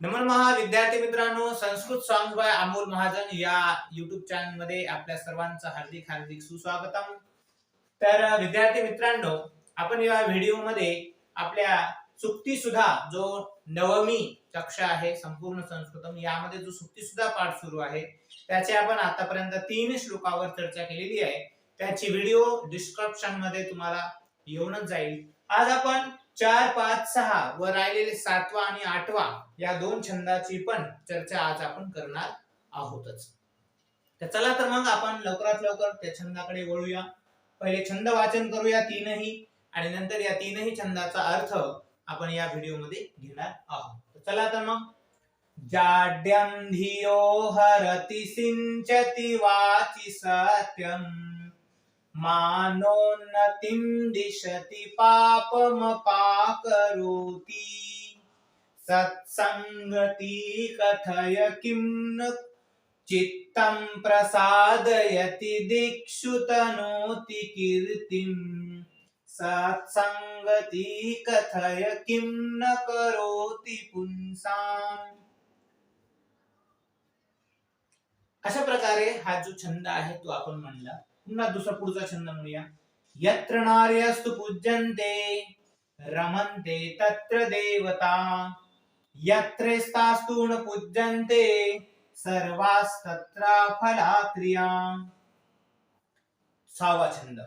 नमन महा विद्यार्थी मित्रांनो संस्कृत सॉन्ग बाय अमोल महाजन या युट्यूब चॅनलमध्ये आपल्या सर्वांचं हार्दिक हार्दिक सुस्वागतम. तर विद्यार्थी मित्रांनो आपण या व्हिडिओमध्ये आपल्या सुक्ती सुद्धा जो नवमी कक्षा आहे संपूर्ण संस्कृतम यामध्ये जो सुक्ती सुद्धा पाठ सुरू आहे त्याचे आपण आतापर्यंत तीन श्लोकावर चर्चा केलेली आहे. त्याची व्हिडिओ डिस्क्रिप्शनमध्ये तुम्हाला येऊनच जाईल. आज आपण चार पाच सहा व राहिलेले सातवा आणि आठवा या दोन छंदाची पण चर्चा आज आपण करणार आहोतच. तर चला तर मग आपण लवकरात लवकर त्या छंदाकडे वळूया. पहिले छंद वाचन करूया तीनही आणि नंतर या तीनही छंदाचा अर्थ आपण या व्हिडिओमध्ये घेणार आहोत. तर चला तर मग. जाड्यम धियो हरती सिंचती वाचि सत्यम. मानोन्नतिं दिशति पापमपाकरोति सत्सङ्गति कथय किं न चित्तं प्रसादयति दिक्षु तनोति कीर्तिम् सत्सङ्गति कथय किं न करोति पुंसाम् अशा प्रकारे हा जो छंद आहे तो आपण म्हणला. पुन्हा दुसरा पुढचा छंद म्हणूया. यत्र नार्यस्तु पूज्यन्ते रमन्ते तत्र देवता. यत्र स्तास्तु न पूज्यन्ते सर्वास्तत्र फला क्रिया सहावा छंद.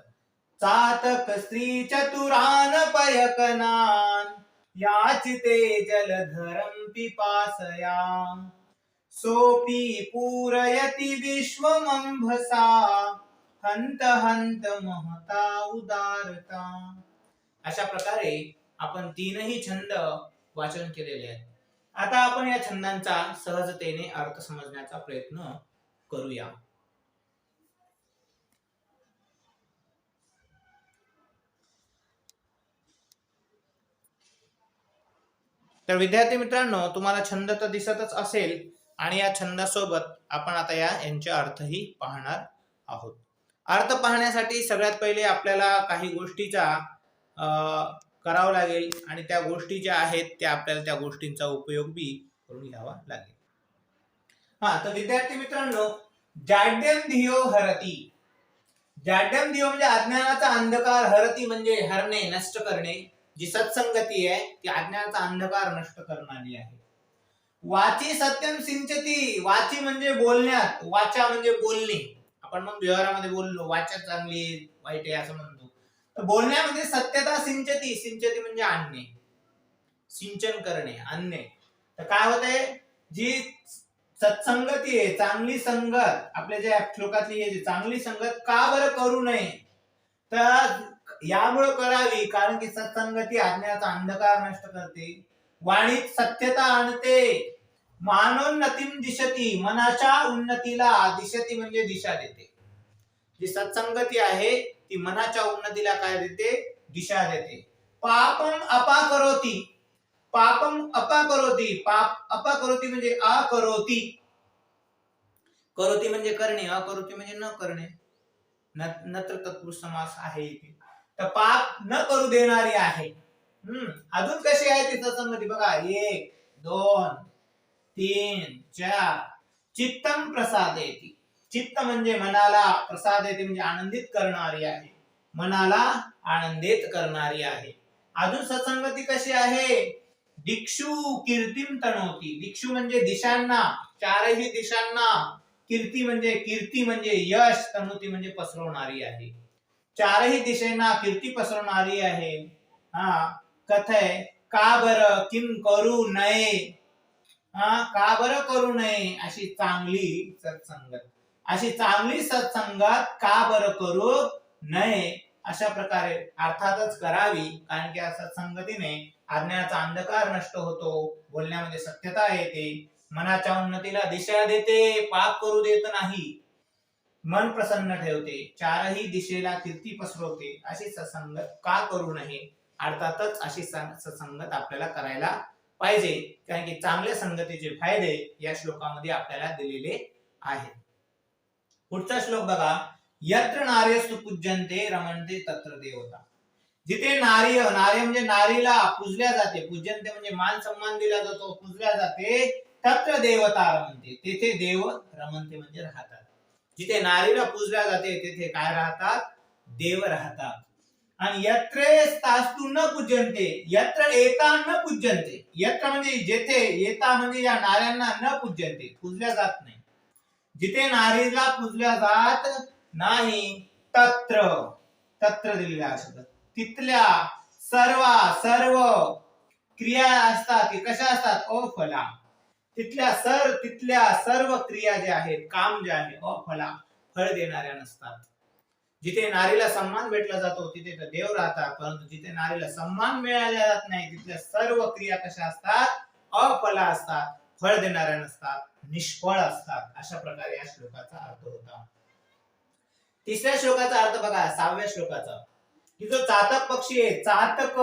चातक स्त्री चतुरान पयकनान याचिते जलधरं पिपासया. सोपी पूरयति विश्वमंभसा हंत हंत महता उदारता अशा प्रकारे आपण तीनही छंद वाचन केलेले आहेत. आता आपण या छंदांचा सहजतेने अर्थ समजण्याचा प्रयत्न करूया. तर विद्यार्थी मित्रांनो तुम्हाला छंद तर दिसतच असेल आणि या छंदासोबत आपण आता या यांचे अर्थही पाहणार आहोत. अर्थ पाहण्यासाठी सगळ्यात पहिले आपल्याला काही गोष्टीचा अं, करावं लागेल आणि त्या गोष्टी ज्या आहेत त्या आपल्याला त्या गोष्टींचा उपयोग बी करून घ्यावा लागेल. हा तर विद्यार्थी मित्रांनो जाड्यम धियो हरती. जाड्यम धियो म्हणजे अज्ञानाचा अंधकार हरती म्हणजे हरणे नष्ट करणे जी सत्संगती आहे ती अज्ञानाचा अंधकार नष्ट करणारी आहे. वाची सत्यम सिंचती वाची म्हणजे बोलण्यात वाचा म्हणजे बोलणे. आपण मग व्यवहारामध्ये बोललो वाचा चांगली वाईट आहे असं म्हणतो. तर बोलण्यामध्ये सत्यता सिंचती सिंचती म्हणजे आणणे. सिंचन करणे आणणे. तर काय होतंय? जी सत्संगती आहे चांगली संगत आपल्या ज्या श्लोकातली आहे चांगली संगत का बरं करू नये? तर यामुळे करावी कारण की सत्संगती आज्ञाचा अंधकार नष्ट करते. वाणीत सत्यता आणते. मानोन्नतीम दिशती मनाच्या उन्नतीला दिशती म्हणजे दिशा देते. जी सत्संगती आहे ती मनाच्या उन्नतीला काय देते? दिशा देते. पापम अपा करोती पापम अपा करोती पाप अपा करोती म्हणजे आ करोती करोती म्हणजे करणे अकरोती म्हणजे न करणे. न- नत्र तत्पुरुष समास आहे इथे. तर पाप न करू देणारी आहे. हम्म अजून कशी आहे ती सत्संगती? बघा एक दोन तीन चार. चित्तम प्रसाद येते चित्त म्हणजे मनाला प्रसाद येते म्हणजे आनंदित करणारी आहे. मनाला आनंदित करणारी आहे. अजून सत्संगती कशी आहे? दिक्षु कीर्तीम तणवती दिक्षु म्हणजे दिशांना चारही दिशांना. कीर्ती म्हणजे कीर्ती म्हणजे यश तणुती म्हणजे पसरवणारी आहे. चारही दिशेना कीर्ती पसरवणारी आहे. हा कथय का बर किम करू नये. का बरं करू नये अशी चांगली सत्संगत? अशी चांगली सत्संगत का बरं करू नये? अशा प्रकारे अर्थातच करावी कारण की या सत्संगतीने अज्ञानाचा अंधकार नष्ट होतो बोलण्यामध्ये सत्यता येते मनाच्या उन्नतीला दिशा देते पाप करू देत नाही मन प्रसन्न ठेवते चारही दिशेला कीर्ती पसरवते अशी सत्संगत का करू नये? अर्थातच अशी सत्संगत आपल्याला करायला पाहिजे. कारण की चांगल्या संगतीचे फायदे या श्लोकामध्ये आपल्याला दिलेले आहेत. पुढचा श्लोक बघा. यत्र नार्यस्तु पूज्यन्ते रमणते तत्र देवता. जिथे नार्य नार्य म्हणजे नारीला पूजल्या जाते. पूजनते म्हणजे मान सन्मान दिला जातो पूजल्या जाते तत्र देवता रमणते तेथे देव रमणते म्हणजे राहतात. जिथे नारीला पूजल्या जाते तेथे काय राहतात? देव राहतात. आणि यत्र तास्तु न पूजनते यत्र येता न पूजनते यत्र म्हणजे जेथे येता म्हणजे या नाऱ्यांना न पूजनते पूजल्या जात नाही. जिथे नारीला पूजल्या जात नाही तत्र तत्र दिलेला शब्द तिथल्या सर्व सर्व क्रिया असतात ते कशा असतात? अफला. तिथल्या सर तिथल्या सर्व क्रिया ज्या आहेत काम जे आहे अफला. फळ देणाऱ्या नसतात. जिथे नारीला सन्मान भेटला जातो तिथे तर देव राहतात परंतु जिथे नारीला सन्मान मिळाला जात नाही तिथल्या सर्व क्रिया कशा असतात? अपला असतात फळ देणाऱ्या नसतात निष्फळ असतात. अशा प्रकारे या श्लोकाचा अर्थ होता. तिसऱ्या श्लोकाचा अर्थ बघा सहाव्या श्लोकाचा. की जो चातक पक्षी आहे चातक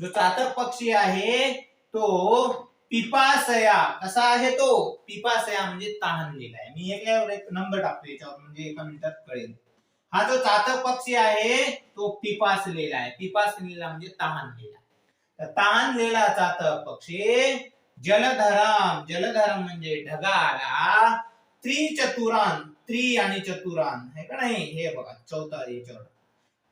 जो चातक पक्षी आहे तो पिपासया. कसा आहे तो? पिपासया म्हणजे तहानलेला आहे मी एक नंबर टाकतो याच्यावर म्हणजे एका मिनिटात कळेल. हा जो चातक पक्षी आहे तो पिपासलेला आहे. पिपासलेला म्हणजे तहानलेला तर तहानलेला चातक पक्षी जलधरम. जलधरम म्हणजे ढगाला त्रिचतुरान. त्रि आणि चतुरान. हे का नाही? हे बघा चौथा याच्यावर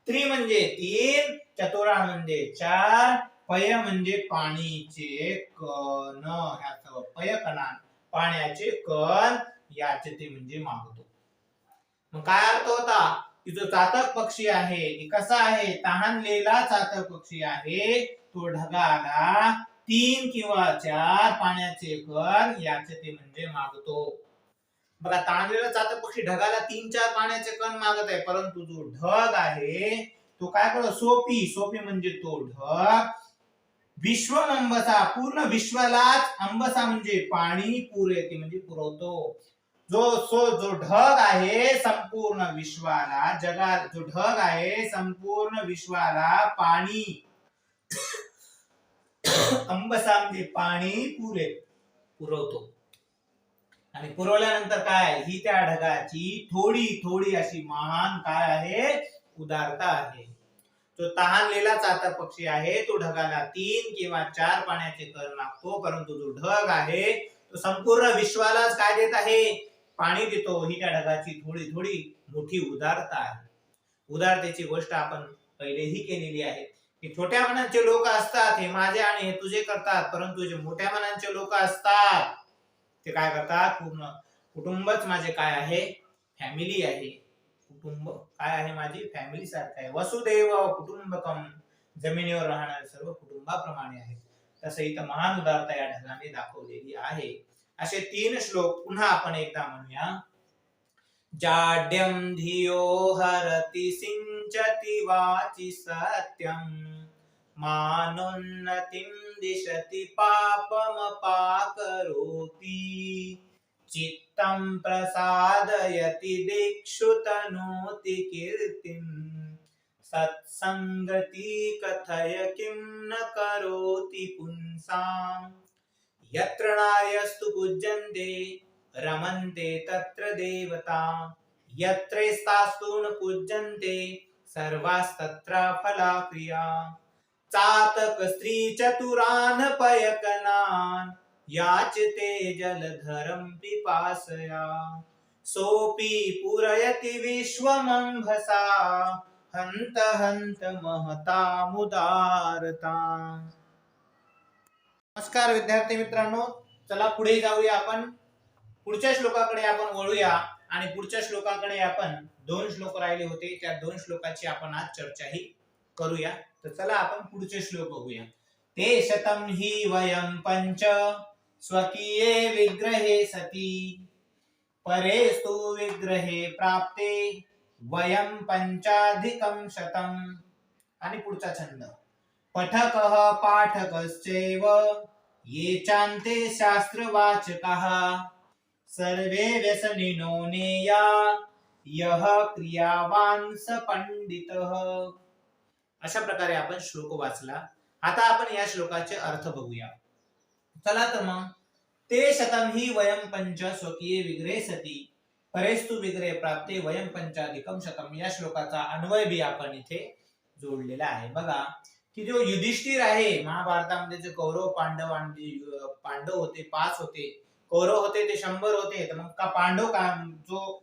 त्रि म्हणजे तीन चतुरान म्हणजे चार पय म्हणजे पाणीचे कण. ह्याच पय कणान पाण्याचे कण याचे ते म्हणजे मागतो. मग काय अर्थ होता? जो चातक पक्षी आहे कसा आहे तहानलेला चातक पक्षी आहे तो ढगाला तीन किंवा चार पाण्याचे कर याचे ते म्हणजे मागतो. बघा ताणलेला चातक पक्षी ढगाला तीन चार पाण्याचे कण मागत आहे परंतु जो ढग आहे तो काय करतो? सोपी सोपी म्हणजे तो ढग. विश्व अंबसा पूर्ण विश्वालाच अंबसा म्हणजे पाणी पुरेते म्हणजे पुरवतो. जो सो जो ढग आहे संपूर्ण विश्वाला जगात जो ढग आहे संपूर्ण विश्वाला पाणी. अंबसामध्ये पाणी पुरे पुरवतो. आणि पुरवल्यानंतर काय? ही त्या ढगाची थोडी थोडी अशी महान काय आहे? उदारता आहे. जो तहानलेला चातर पक्षी आहे तो ढगाला तीन किंवा चार पाण्याचे कर लागतो परंतु जो ढग आहे तो संपूर्ण विश्वालाच काय देत आहे? पाणी देतो ही त्या ढगाची थोडी थोडी मोठी उदारता आहे. उदारतेची गोष्ट आपण पहिलेही केलेली आहे. की छोट्या मनांचे लोक असतात हे माझे आणि हे तुझे करतात परंतु जे मोठ्या मनांचे लोक असतात ते काय करतात? पूर्ण कुटुंबच माझे काय आहे? फॅमिली आहे. कुटुंब काय आहे माझी? फॅमिली सारखं आहे. वसुदैव कुटुंबकम जमिनीवर राहणारे सर्व कुटुंबाप्रमाणे आहे. तसं इथं महान उदारता या ढगाने दाखवलेली आहे. असे तीन श्लोक पुन्हा आपण एकदा म्हणूया. जाड्यम धियो हरति सिञ्चति वाचि सत्यम मानोन्नतिं दिशति पापमपाकरोति। चित्तं प्रसादयति दिक्षु तनोति कीर्तिम् सत्सङ्गति कथय किं न करोति पुंसाम्। यत्र नार्यस्तु पूज्यन्ते रमन्ते तत्र देवता। यत्रैस्तास्तु न पूज्यन्ते सर्वास्तत्र फलाक्रिया। चातक स्त्री चतुरान याचते जलधरं पिपासया। सोऽपि पूरयति विश्वमम्भसा हन्त हन्त महतामुदारता नमस्कार विद्यार्थी मित्रांनो. चला पुढे जाऊया आपण. पुढच्या श्लोकाकडे आपण वळूया आणि पुढच्या श्लोकाकडे आपण दोन श्लोक राहिले होते. त्या दोन श्लोकाची आपण आज चर्चाही करूया. तर चला आपण पुढचे श्लोक बघूया. ते शतम हि वयम पंच स्वकीये विग्रहे सती परेस्तु विग्रहे प्राप्ते वयम पंचाधिकम शतम. आणि पुढचा छंद. पठक पाठकश्चैव। ये चान्ते शास्त्रवाचकाः। सर्वे व्यसनिनो नेया। यः क्रियावान स पंडितः अशा प्रकारे आपण श्लोक वाचला. आता आपण या श्लोकाचे अर्थ बघूया. चला तर मग. ते शतम ही वयम पंच स्वकीय विग्रहे सती। परेस्तु विग्रहे प्राप्ते वयम पंचाधिकम शतम या श्लोकाचा अन्वय बी आपण इथे जोडलेला आहे. बघा. की जो युधिष्ठिर आहे महाभारतामध्ये जे कौरव पांडव आणि पांडव होते पाच होते कौरव होते ते शंभर होते तर मग का पांडव का जो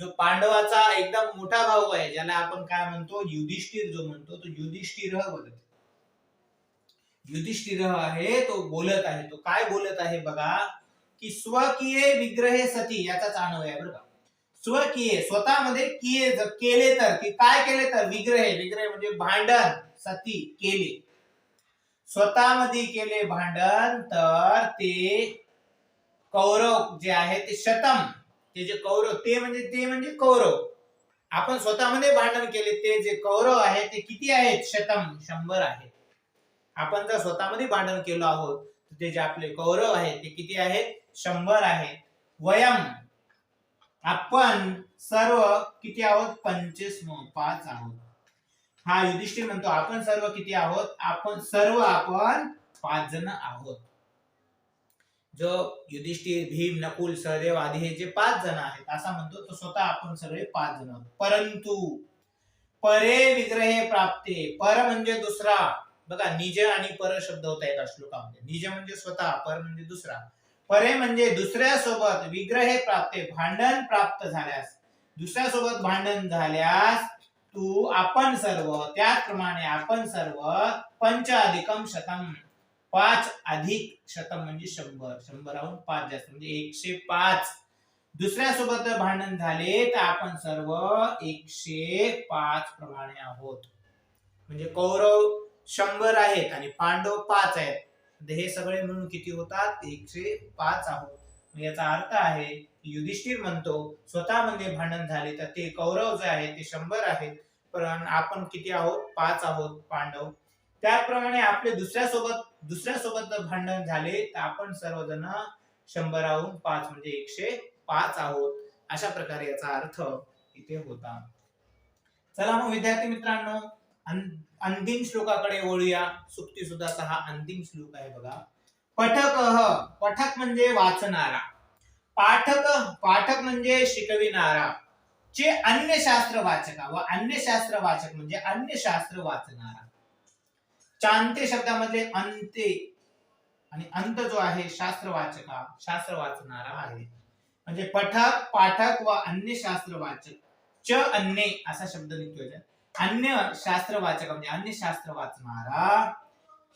जो पांडवाचा एकदम मोठा भाऊ आहे ज्याला आपण काय म्हणतो युधिष्ठिर जो म्हणतो तो युधिष्ठिर बोलत युधिष्ठिर आहे तो बोलत आहे तो काय बोलत आहे बघा की स्वकीय विग्रहे सती याचाच आणव आहे बरं का. स्वकीय स्वतःमध्ये किये केले तर की काय केले तर विग्रहे विग्रह म्हणजे भांडण. सती केले. स्वतःमध्ये केले भांडण तर ते कौरव जे आहे ते शतम. ते जे कौरव ते म्हणजे ते म्हणजे कौरव. आपण स्वतःमध्ये भांडण केले ते जे कौरव आहे ते किती आहेत? शतम शंभर आहेत. आपण जर स्वतःमध्ये भांडण केलो आहोत तर ते जे आपले कौरव आहेत ते किती आहेत? शंभर आहेत. वयम. आपण सर्व किती आहोत? पंचवीस पाच आहोत. हा युधिष्ठिर म्हणतो आपण सर्व किती आहोत? आपण सर्व आपण पाच जण आहोत. जो युधिष्ठिर भीम नकुल सहदेव आदी हे जे पाच जण आहेत असा म्हणतो तो स्वतः आपण सगळे पाच जण आहोत. परंतु परे विग्रहे प्राप्ते पर म्हणजे दुसरा. बघा निज आणि पर शब्द होता एका श्लोकामध्ये. निज म्हणजे स्वतः पर म्हणजे दुसरा. परे म्हणजे दुसऱ्यासोबत विग्रहे प्राप्ते भांडण प्राप्त झाल्यास. दुसऱ्यासोबत भांडण झाल्यास तू आपण सर्व त्याचप्रमाणे आपण सर्व पंच अधिकम शतम पाच अधिक शतम म्हणजे शंभर. शंभराहून पाच जास्त म्हणजे एकशे पाच. दुसऱ्या सोबत भांडण झाले तर आपण सर्व एकशे पाच प्रमाणे आहोत. म्हणजे कौरव शंभर आहेत आणि पांडव पाच आहेत. हे सगळे म्हणून किती होतात? एकशे पाच आहोत. मग याचा अर्थ आहे युधिष्ठिर म्हणतो स्वतःमध्ये भांडण झाले तर ते कौरव जे आहेत ते शंभर आहेत पण आपण किती आहोत? पाच आहोत पांडव. त्याचप्रमाणे आपले दुसऱ्या सोबत दुसऱ्या सोबत जर भांडण झाले तर आपण सर्वजण शंभराहून पाच म्हणजे एकशे पाच आहोत. अशा प्रकारे याचा अर्थ इथे होता. चला मग विद्यार्थी मित्रांनो अंतिम श्लोकाकडे वळूया. सुक्ती सुद्धाचा हा अंतिम श्लोक आहे बघा. पठक पठक म्हणजे वाचणारा. पाठक पाठक म्हणजे शिकविणारा. चे अन्य शास्त्र वाचका व अन्य शास्त्र वाचक म्हणजे अन्य शास्त्र वाचणारा. चांते शब्दामध्ये अंते आणि अंत जो आहे शास्त्र वाचका शास्त्र वाचणारा आहे. म्हणजे पठक पाठक व अन्य शास्त्र वाचक. च अन्य असा शब्द निघतोय. अन्य शास्त्र वाचक म्हणजे अन्य शास्त्र वाचणारा.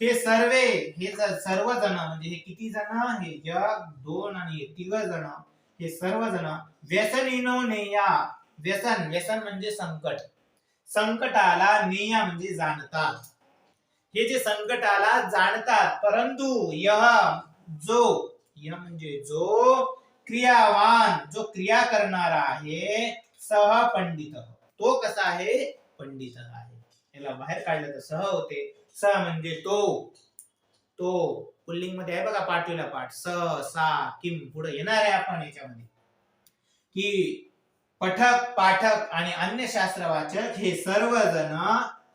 ते सर्वे हे सर्व जण म्हणजे हे किती जण? हे जग दोन आणि हे तिघ जण. हे सर्व जण व्यसनिनो नेया. व्यसन व्यसन म्हणजे संकट. संकटाला नेया म्हणजे जाणतात. हे जे संकटाला जाणतात परंतु यह जो यह म्हणजे जो क्रियावान जो क्रिया करणारा आहे सह पंडित. तो कसा आहे? पंडित आहे. याला बाहेर काढलं तर सह होते. स म्हणजे तो. तो पुल्लिंगमध्ये आहे बघा पाठीला पाठ. स सा किम. पुढे येणार आहे आपण याच्यामध्ये. की पठक पाठक आणि अन्य शास्त्रवाचक हे सर्वजण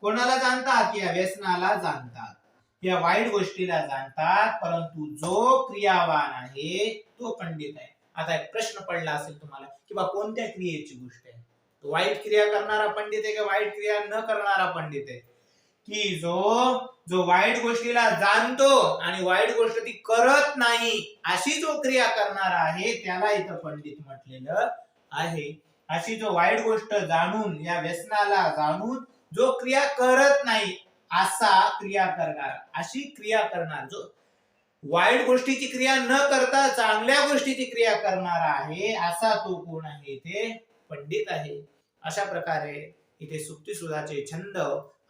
कोणाला जाणतात? या व्यसनाला जाणतात. या वाईट गोष्टीला जाणतात. परंतु जो क्रियावान आहे तो पंडित आहे. आता एक प्रश्न पडला असेल तुम्हाला की बा कोणत्या क्रियेची गोष्ट आहे? वाईट क्रिया करणारा पंडित आहे का वाईट क्रिया न करणारा पंडित आहे? की जो जो वाईट गोष्टीला जाणतो आणि वाईट गोष्ट ती करत नाही अशी जो क्रिया करणारा आहे त्याला इथं पंडित म्हटलेलं आहे. अशी जो वाईट गोष्ट जाणून या व्यसनाला जाणून जो क्रिया करत नाही असा क्रिया करणार. अशी क्रिया करणार. जो वाईट गोष्टीची क्रिया न करता चांगल्या गोष्टीची क्रिया करणारा आहे असा तो कोण आहे इथे? पंडित आहे. अशा प्रकारे इथे सुक्ती सुधाचे छंद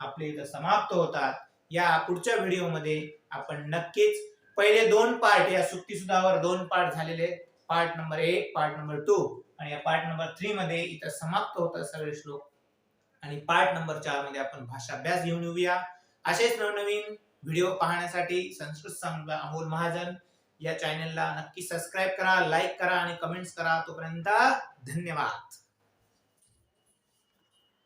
आपले इथं समाप्त होतात. या पुढच्या व्हिडिओमध्ये आपण नक्कीच पहिले दोन पार्ट या सुट्टी सुधावर दोन पार्ट झालेले पार्ट नंबर एक पार्ट नंबर टू आणि या पार्ट नंबर थ्री मध्ये इथं समाप्त होतात सगळे श्लोक. आणि पार्ट नंबर चारमध्ये आपण भाषा अभ्यास घेऊन येऊया. असेच नवनवीन व्हिडिओ पाहण्यासाठी संस्कृत सांगला अमोल महाजन या चॅनलला नक्की सबस्क्राईब करा लाईक करा आणि कमेंट्स करा. तोपर्यंत धन्यवाद.